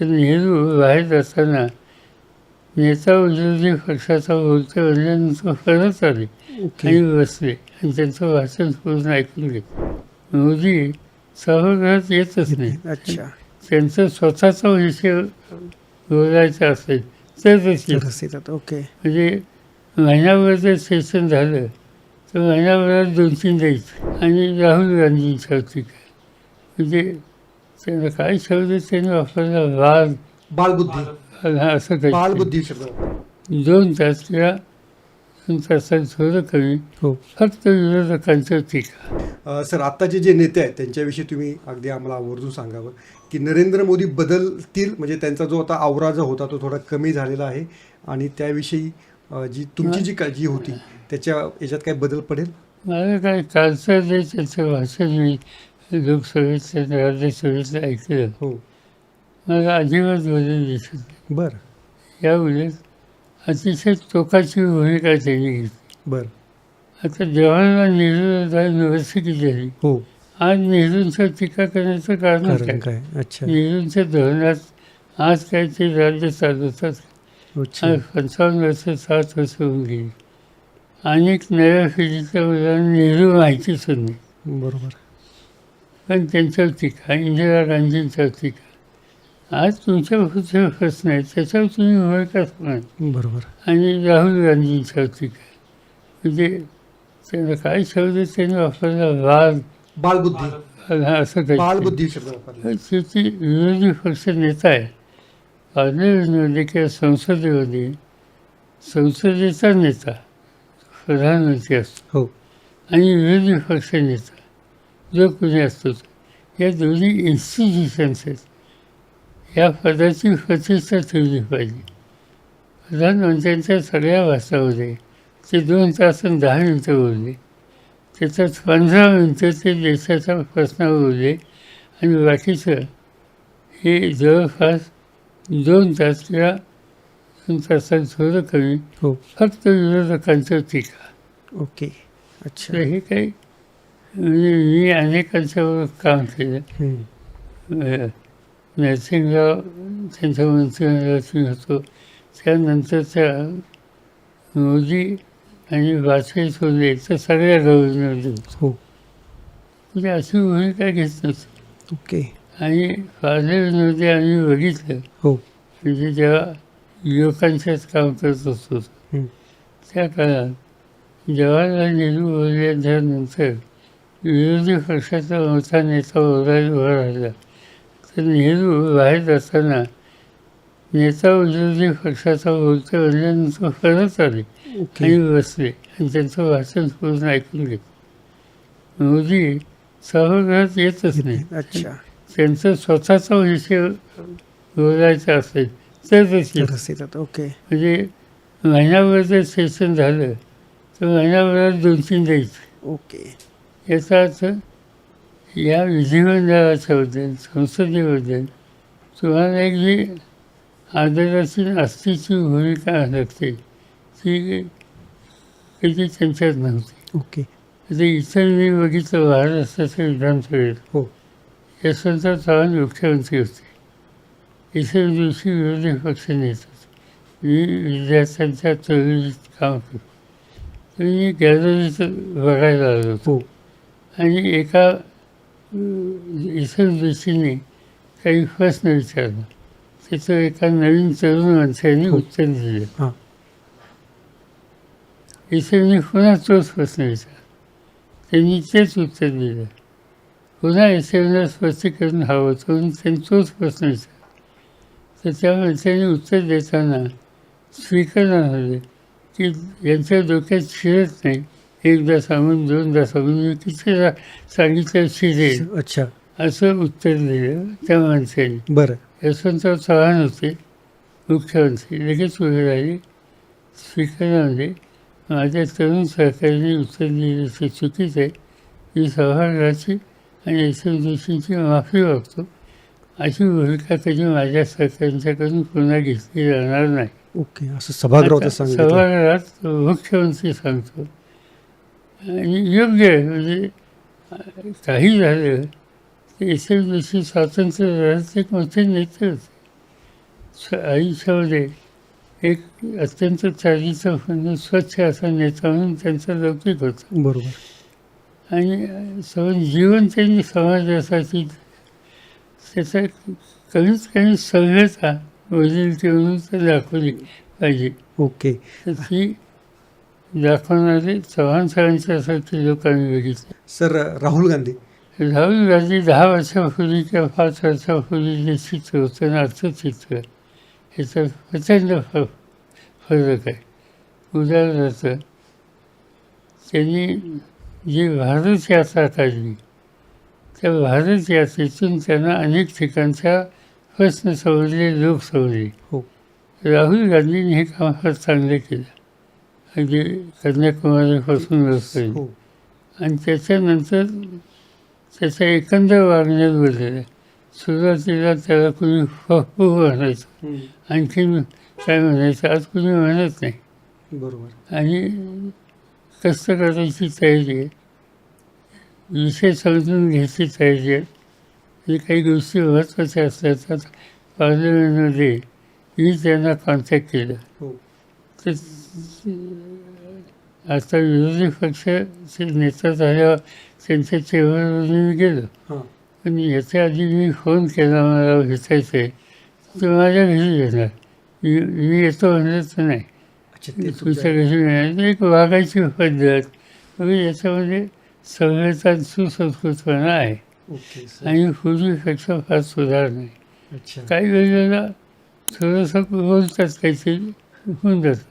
नेहरू बाहेर जाताना नेता विरोधी पक्षाचा बोलते म्हणल्यानंतर परत आले आणि बसले. आणि त्यांचं भाषण पूर्ण ऐकून घेतलं. मोदी सभागृहात येतच नाही. अच्छा. त्यांचा स्वतःचा विषय बोलायचा असेल तर. तरच येतात ओके. म्हणजे महिनाभर जर सेशन झालं तर महिनाभरात दोन तीन द्यायचे आणि राहुल गांधींच्या टीका म्हणजे त्यांना काय शब्द त्यांनी वापरला वाद बालबुद्धी. असं काही बालबुद्धी शब्द वापरला. दोन तास किंवा दोन तासात थोडं कमी हो. फक्त विरोधकांचं टीका. अ, सर आत्ताचे जे नेते आहेत त्यांच्याविषयी तुम्ही अगदी आम्हाला आवर्जून सांगावं. की नरेंद्र मोदी बदलतील म्हणजे त्यांचा जो आता आवरा जो होता तो थोडा कमी झालेला आहे. आणि त्याविषयी अ, जी तुमची जी काळजी होती त्याच्या याच्यात काय बदल पडेल? मला काय कालचं जे त्याचं भाषण मी लोकसभेचं राज्यसभेचं ऐकलं हो. मला अजिबात बदल दिसत नाही. बरं. या उलट अतिशय टोकाची भूमिका त्यांनी घेतली. बरं. आता जवाहरलाल नेहरू युनिव्हर्सिटी झाली हो. आज नेहरूंचं टीका करण्याचं कारण काय? अच्छा. नेहरूंच्या धोरणात आज काय ते राज्य चालवतात आज पंचावन्न वर्ष सात वर्ष होऊन गेली. अनेक नव्या पिढीच्या मुलांना नेहरू माहितीच नाही बरोबर. पण त्यांच्यावर टीका इंदिरा गांधींच्यावर टीका. आज तुमच्या प्रश्न आहेत त्याच्यावर तुम्ही भूमिका सांगा बरोबर. आणि राहुल गांधींच्यावर टीका. म्हणजे त्यांना काय शब्द त्यांनी वापरला? वाद बालबुद्धी. असं काही त्याची विरोधी पक्ष नेता आहे. पार्लमेंटमध्ये किंवा संसदेमध्ये संसदेचा नेता प्रधानमंत्री असतो. हो. आणि विरोधी पक्ष नेता. जो कोणी असतो तो. या दोन्ही इन्स्टिट्यूशन्स आहेत. या पदाची प्रतिष्ठा ठेवली पाहिजे. प्रधानमंत्र्यांच्या सगळ्या भाषामध्ये ते दोन तास दहा मिनटं बोलले. त्याच्यात पंधरा मिनटं ते देशाच्या प्रश्नावर बोलले. आणि बाकीचं हे जवळपास दोन तास किंवा दोन तासात थोडं कमी. हो. फक्त विरोधकांचं टीका. ओके. अच्छा. हे काही मी अनेकांच्याबरोबर काम केलं नरसिंहराव त्यांच्या मंत्रिमंडळात मी होतो त्यानंतरच्या मोदी आणि वाजपेयी सोडले तर सगळ्या गव्हर्नरमध्ये होतो हो म्हणजे अशी भूमिका घेत नव्हती ओके आणि पार्लमेंटमध्ये आम्ही बघितलं हो म्हणजे जेव्हा युवकांच्याच काम करत असतो. त्या काळात जवाहरलाल नेहरू बोलल्यानंतर विरोधी पक्षाचा मोठा नेता ओरडायला उभा राहिला तर नेहरू बाहेर जाताना नेता विरोधी पक्षाचा बोलते म्हणल्यानंतर परत आले आणि बसले आणि त्यांचं भाषण पूर्ण ऐकून घेतलं मोदी सभागृहात येतच नाही अच्छा त्यांचा स्वतःचा विषय बोलायचा असेल तर. तरच ओके म्हणजे महिनाभर जर सेशन झालं तर महिनाभरात दोन तीन द्यायचे ओके याचा अर्थ या विधिमंडळाच्याबद्दल संसदेबद्दल तुम्हाला एक जी आदराची आस्थेची भूमिका लागते ती कधी त्यांच्यात नव्हती ओके. आता इतर मी बघितलं महाराष्ट्राच्या विधानसभेत हो. यशवंतराव चव्हाण मुख्यमंत्री होते. इतर दिवशी विरोधी पक्ष नेत. होते मी विद्यार्थ्यांच्या चळवळीत काम करतो. तर मी गॅलरीत बघायला आलो होतो. हो. आणि एका इतर दिवशीने काही प्रश्न विचारला. त्याचं एका नवीन तरुण माणसाने. उत्तर दिलं. इथे मी पुन्हा तोच प्रश्न विचारला. त्यांनी तेच उत्तर दिलं. पुन्हा एसएमला स्पष्टीकरण हवं होतं म्हणून त्यांनी तोच प्रश्न विचारला. तर त्या माणसाने उत्तर देताना स्वीकारणार होते. की यांच्या डोक्यात शिरत नाही. एकदा सांगून दोनदा सांगून मी किती सा- सांगितलं शिरेल अच्छा. असं उत्तर दिलं त्या माणसाने. बरं. यशवंतराव चव्हाण होते मुख्यमंत्री. लगेच उभे राहिले स्पीकरमध्ये माझ्या तरुण सहकार्याने उत्तर दिले ते चुकीचं आहे. मी सभागृहाची आणि एस एम जोशींची माफी मागतो. अशी भूमिका कधी माझ्या सहकाऱ्यांच्याकडून पुन्हा घेतली जाणार नाही. ओके असं सभागृहात सभागृहात मुख्यमंत्री सांगतो. आणि योग्य आहे. म्हणजे काही झालं एम जोशी स्वातंत्र्य एक मोठे नेते होते. आयुष्यामध्ये एक अत्यंत म्हणजे स्वच्छ असा नेता म्हणून त्यांचा लौकिक होता. बरोबर. आणि सगळं जीवन त्यांनी समाजासाठी त्याचा कमीत कमी सभ्यता वडील म्हणून तर दाखवली पाहिजे. ओके. ती दाखवणारे चव्हाण साहेबांच्यासारखे लोक आम्ही बघितले. सर राहुल गांधी. राहुल गांधी दहा वर्षापूर्वी किंवा पाच वर्षापूर्वी जे चित्र होतं ना अर्थचित्र ह्याचा प्रचंड फ फरक आहे. उदाहरणार्थ त्यांनी जी भारत यात्रा काढली त्या भारत यात्रेतून त्यांना अनेक ठिकाणच्या प्रश्न सोडले लोक सोडले. हो. राहुल गांधींनी हे काम फार चांगलं केलं. अगदी कन्याकुमारीपासून वरपर्यंत हो. आणि त्याच्यानंतर त्याच्या एकंदर वागण्यात बदल सुरुवातीला त्याला कुणी फू म्हणायचं. आणखीन काय म्हणायचं? आज कुणी म्हणत नाही. बरोबर. आणि कष्ट करायची तयारी आहे. विषय समजून घ्यायची तयारी आहे. हे काही गोष्टी महत्त्वाच्या असल्या तर पार्लमेंटमध्ये मी त्यांना कॉन्टॅक्ट केलं. तर आता विरोधी पक्षाचे नेता झाल्यावर त्यांच्या चेहऱ्यावर मी गेलो. पण याच्या आधी मी फोन केला मला भेटायचं ते माझ्या घरी येणार. मी मी येतो म्हणलं तर नाही. अच्छा ते तुमच्या घरी येणार. एक वागायची पद्धत. म्हणजे याच्यामध्ये सभ्यता सुसंस्कृतपणा आहे. आणि पूर्वीपेक्षा फार सुधार नाही काही वेळेला थोडंसं बोलतात काहीतरी. होऊन जातं.